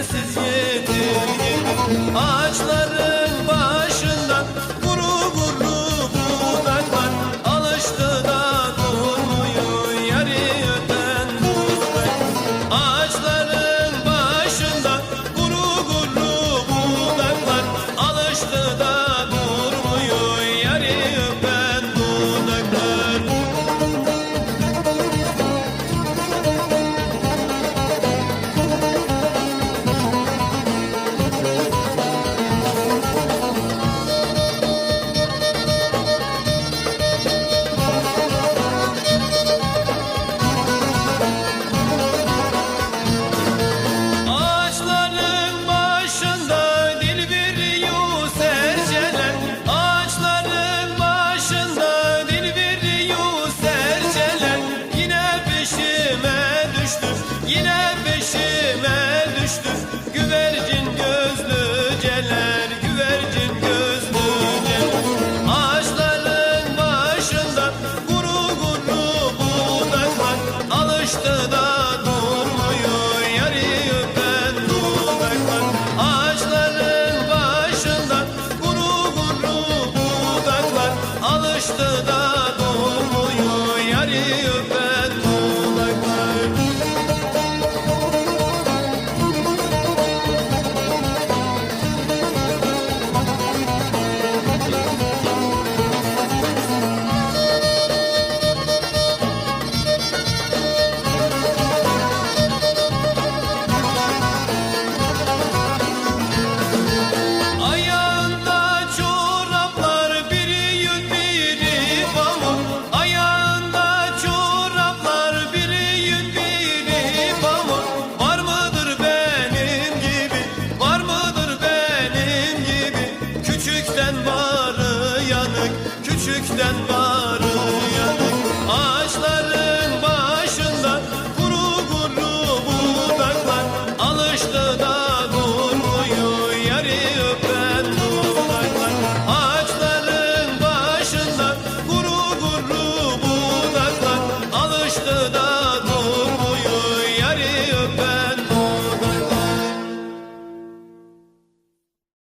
this is you. Alıştı da gökten barı yadık Ağaçların başında kuru kuru budaklar alıştı da